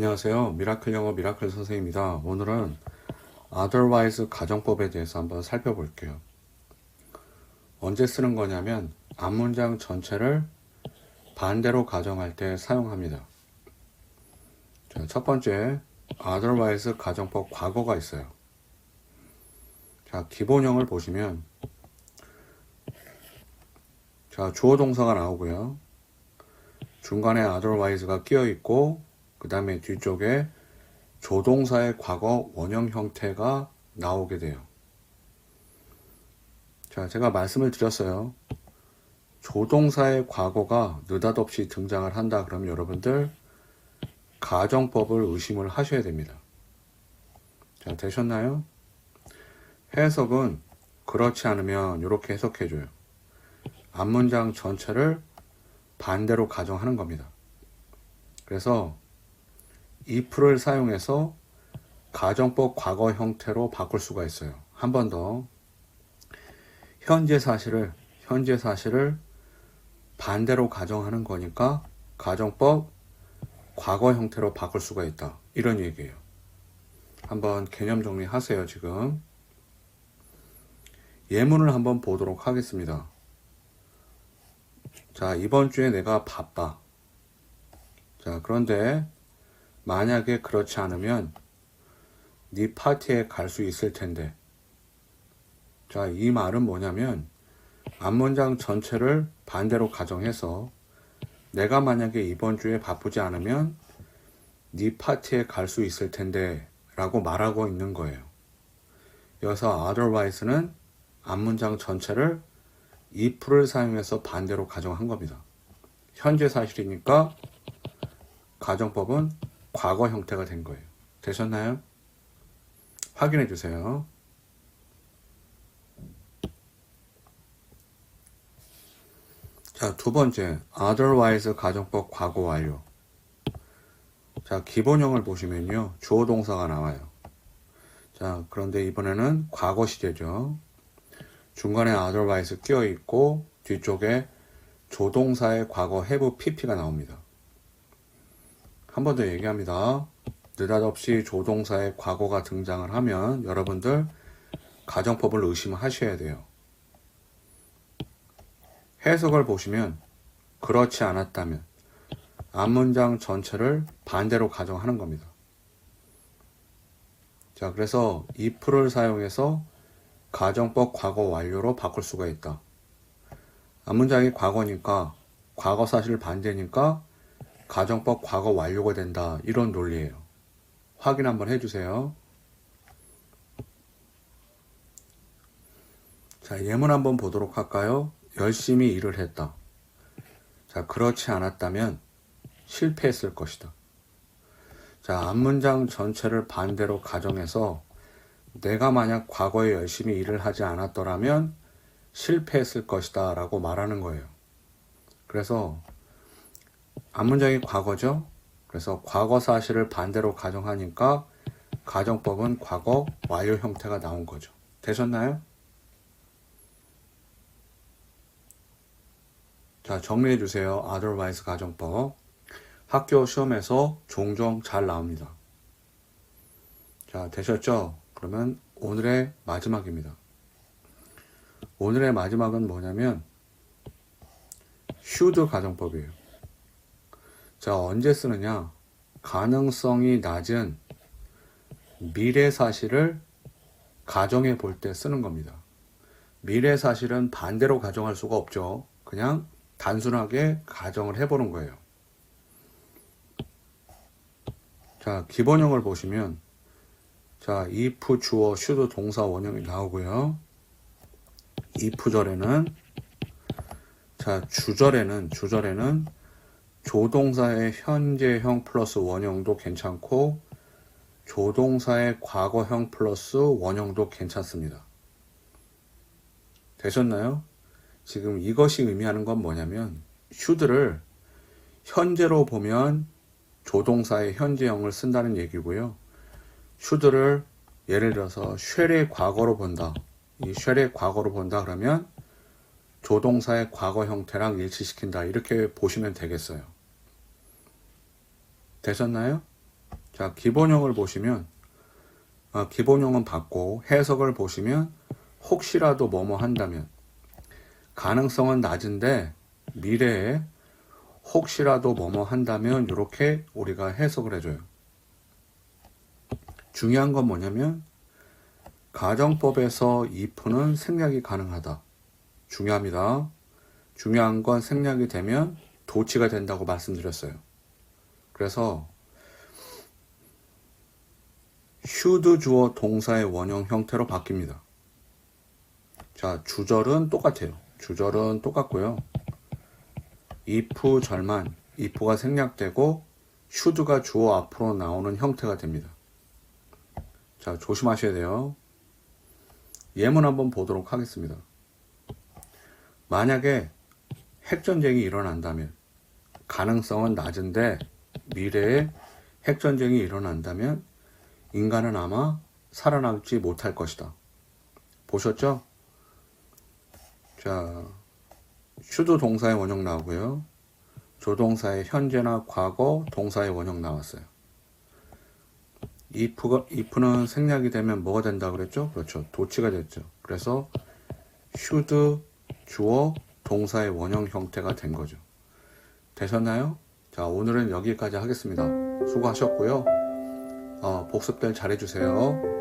안녕하세요. 미라클 영어 미라클 선생입니다. 오늘은 otherwise 가정법에 대해서 한번 살펴볼게요. 언제 쓰는 거냐면 앞문장 전체를 반대로 가정할 때 사용합니다. 자, 첫 번째 otherwise 가정법 과거가 있어요. 자, 기본형을 보시면 자, 주어 동사가 나오고요. 중간에 otherwise가 끼어 있고 그 다음에 뒤쪽에 조동사의 과거 원형 형태가 나오게 돼요. 자, 제가 말씀을 드렸어요. 조동사의 과거가 느닷없이 등장을 한다 그러면 여러분들 가정법을 의심을 하셔야 됩니다. 자, 되셨나요? 해석은 그렇지 않으면 이렇게 해석해 줘요. 앞문장 전체를 반대로 가정하는 겁니다. 그래서 if를 사용해서 가정법 과거 형태로 바꿀 수가 있어요. 한 번 더. 현재 사실을, 현재 사실을 반대로 가정하는 거니까 가정법 과거 형태로 바꿀 수가 있다. 이런 얘기예요. 한번 개념 정리하세요, 지금. 예문을 한번 보도록 하겠습니다. 자, 이번 주에 내가 바빠. 자, 그런데 만약에 그렇지 않으면 네 파티에 갈 수 있을 텐데. 자, 이 말은 뭐냐면 앞문장 전체를 반대로 가정해서 내가 만약에 이번 주에 바쁘지 않으면 네 파티에 갈 수 있을 텐데 라고 말하고 있는 거예요. 여기서 otherwise는 앞문장 전체를 if를 사용해서 반대로 가정한 겁니다. 현재 사실이니까 가정법은 과거 형태가 된 거예요. 되셨나요? 확인해 주세요. 자, 두 번째, otherwise 가정법 과거 완료. 자, 기본형을 보시면요. 주어 동사가 나와요. 자, 그런데 이번에는 과거 시제죠. 중간에 otherwise 끼어 있고 뒤쪽에 조동사의 과거 have pp가 나옵니다. 한 번 더 얘기합니다. 느닷없이 조동사의 과거가 등장을 하면 여러분들 가정법을 의심하셔야 돼요. 해석을 보시면 그렇지 않았다면 앞문장 전체를 반대로 가정하는 겁니다. 자, 그래서 if를 사용해서 가정법 과거 완료로 바꿀 수가 있다. 앞문장이 과거니까 과거 사실 반대니까 가정법 과거 완료가 된다. 이런 논리예요. 확인 한번 해주세요. 자, 예문 한번 보도록 할까요? 열심히 일을 했다. 자, 그렇지 않았다면 실패했을 것이다. 자, 앞문장 전체를 반대로 가정해서 내가 만약 과거에 열심히 일을 하지 않았더라면 실패했을 것이다 라고 말하는 거예요. 그래서 앞문장이 과거죠. 그래서 과거 사실을 반대로 가정하니까 가정법은 과거 완료 형태가 나온 거죠. 되셨나요? 자, 정리해 주세요. otherwise 가정법. 학교 시험에서 종종 잘 나옵니다. 자, 되셨죠? 그러면 오늘의 마지막입니다. 오늘의 마지막은 뭐냐면 should 가정법이에요. 자, 언제 쓰느냐? 가능성이 낮은 미래 사실을 가정해 볼 때 쓰는 겁니다. 미래 사실은 반대로 가정할 수가 없죠. 그냥 단순하게 가정을 해보는 거예요. 자, 기본형을 보시면, 자, if 주어 should 동사 원형이 나오고요. if절에는, 자, 주절에는, 주절에는 조동사의 현재형 플러스 원형도 괜찮고, 조동사의 과거형 플러스 원형도 괜찮습니다. 되셨나요? 지금 이것이 의미하는 건 뭐냐면 should를 현재로 보면 조동사의 현재형을 쓴다는 얘기고요. should를 예를 들어서 shall의 과거로 본다. 이 shall의 과거로 본다 그러면 조동사의 과거 형태랑 일치시킨다. 이렇게 보시면 되겠어요. 되셨나요? 자, 기본형을 보시면 아, 기본형은 받고 해석을 보시면 혹시라도 뭐뭐 한다면 가능성은 낮은데 미래에 혹시라도 뭐뭐 한다면 이렇게 우리가 해석을 해줘요. 중요한 건 뭐냐면 가정법에서 if는 생략이 가능하다. 중요합니다. 중요한 건 생략이 되면 도치가 된다고 말씀드렸어요. 그래서 should 주어 동사의 원형 형태로 바뀝니다. 자, 주절은 똑같아요. 주절은 똑같고요. if 절만 if가 생략되고 should가 주어 앞으로 나오는 형태가 됩니다. 자, 조심하셔야 돼요. 예문 한번 보도록 하겠습니다. 만약에 핵전쟁이 일어난다면 가능성은 낮은데 미래에 핵전쟁이 일어난다면 인간은 아마 살아남지 못할 것이다. 보셨죠? 자, 슈도 동사의 원형 나오고요. 조동사의 현재나 과거 동사의 원형 나왔어요. if가, if는 생략이 되면 뭐가 된다 그랬죠? 그렇죠. 도치가 됐죠. 그래서 should 주어 동사의 원형 형태가 된 거죠. 되셨나요? 자, 오늘은 여기까지 하겠습니다. 수고하셨고요. 어, 복습들 잘해주세요.